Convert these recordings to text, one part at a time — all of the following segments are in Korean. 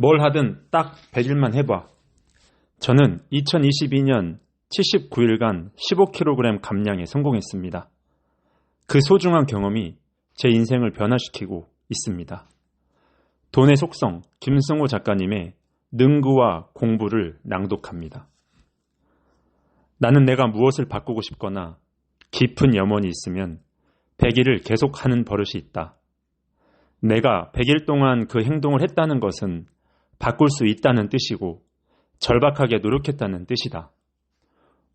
뭘 하든 딱 100일만 해봐. 저는 2022년 79일간 15kg 감량에 성공했습니다. 그 소중한 경험이 제 인생을 변화시키고 있습니다. 돈의 속성 김승호 작가님의 능구와 공부를 낭독합니다. 나는 내가 무엇을 바꾸고 싶거나 깊은 염원이 있으면 100일을 계속하는 버릇이 있다. 내가 100일 동안 그 행동을 했다는 것은 바꿀 수 있다는 뜻이고 절박하게 노력했다는 뜻이다.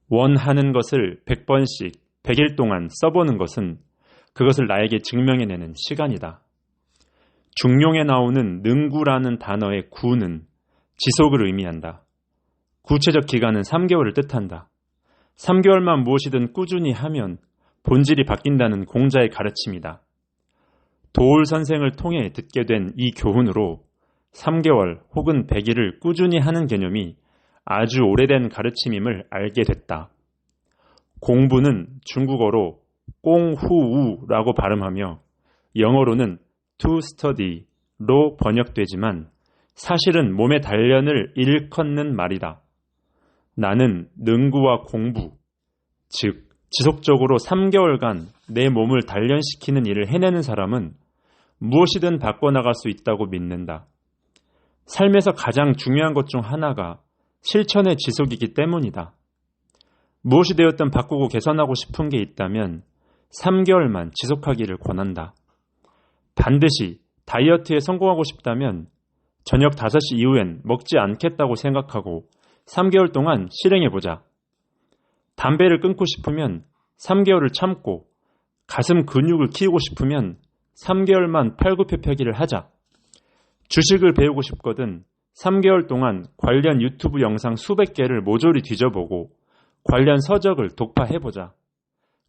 원하는 것을 100번씩 100일 동안 써보는 것은 그것을 나에게 증명해내는 시간이다. 중용에 나오는 능구라는 단어의 구는 지속을 의미한다. 구체적 기간은 3개월을 뜻한다. 3개월만 무엇이든 꾸준히 하면 본질이 바뀐다는 공자의 가르침이다. 도울 선생을 통해 듣게 된 이 교훈으로 3개월 혹은 100일을 꾸준히 하는 개념이 아주 오래된 가르침임을 알게 됐다. 공부는 중국어로 꽁후우라고 발음하며 영어로는 to study로 번역되지만 사실은 몸의 단련을 일컫는 말이다. 나는 능구와 공부, 즉 지속적으로 3개월간 내 몸을 단련시키는 일을 해내는 사람은 무엇이든 바꿔나갈 수 있다고 믿는다. 삶에서 가장 중요한 것 중 하나가 실천의 지속이기 때문이다. 무엇이 되었든 바꾸고 개선하고 싶은 게 있다면 3개월만 지속하기를 권한다. 반드시 다이어트에 성공하고 싶다면 저녁 5시 이후엔 먹지 않겠다고 생각하고 3개월 동안 실행해보자. 담배를 끊고 싶으면 3개월을 참고 가슴 근육을 키우고 싶으면 3개월만 팔굽혀펴기를 하자. 주식을 배우고 싶거든 3개월 동안 관련 유튜브 영상 수백 개를 모조리 뒤져보고 관련 서적을 독파해보자.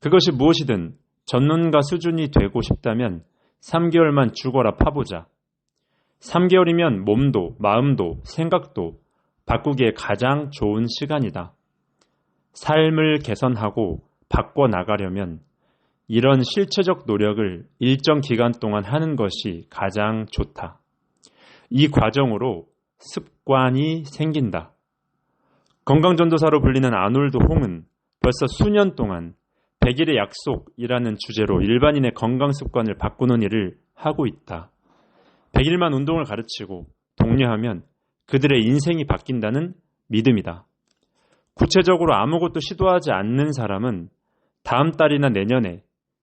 그것이 무엇이든 전문가 수준이 되고 싶다면 3개월만 죽어라 파보자. 3개월이면 몸도 마음도 생각도 바꾸기에 가장 좋은 시간이다. 삶을 개선하고 바꿔나가려면 이런 실체적 노력을 일정 기간 동안 하는 것이 가장 좋다. 이 과정으로 습관이 생긴다. 건강전도사로 불리는 아놀드 홍은 벌써 수년 동안 100일의 약속이라는 주제로 일반인의 건강 습관을 바꾸는 일을 하고 있다. 100일만 운동을 가르치고 독려하면 그들의 인생이 바뀐다는 믿음이다. 구체적으로 아무것도 시도하지 않는 사람은 다음 달이나 내년에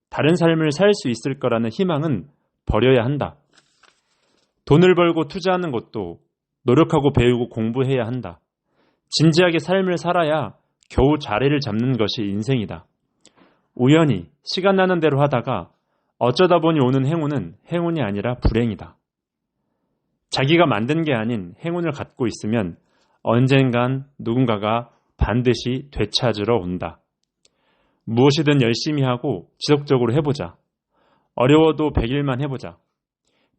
다른 삶을 살 수 있을 거라는 희망은 버려야 한다. 돈을 벌고 투자하는 것도 노력하고 배우고 공부해야 한다. 진지하게 삶을 살아야 겨우 자리를 잡는 것이 인생이다. 우연히 시간 나는 대로 하다가 어쩌다 보니 오는 행운은 행운이 아니라 불행이다. 자기가 만든 게 아닌 행운을 갖고 있으면 언젠간 누군가가 반드시 되찾으러 온다. 무엇이든 열심히 하고 지속적으로 해보자. 어려워도 100일만 해보자.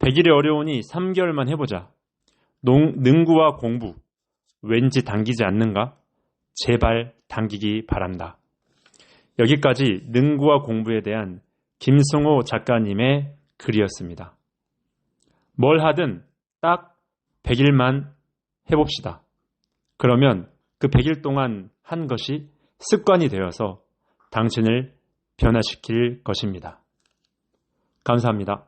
100일이 어려우니 3개월만 해보자. 농, 능구와 공부. 왠지 당기지 않는가? 제발 당기기 바란다. 여기까지 능구와 공부에 대한 김승호 작가님의 글이었습니다. 뭘 하든 딱 100일만 해봅시다. 그러면 그 100일 동안 한 것이 습관이 되어서 당신을 변화시킬 것입니다. 감사합니다.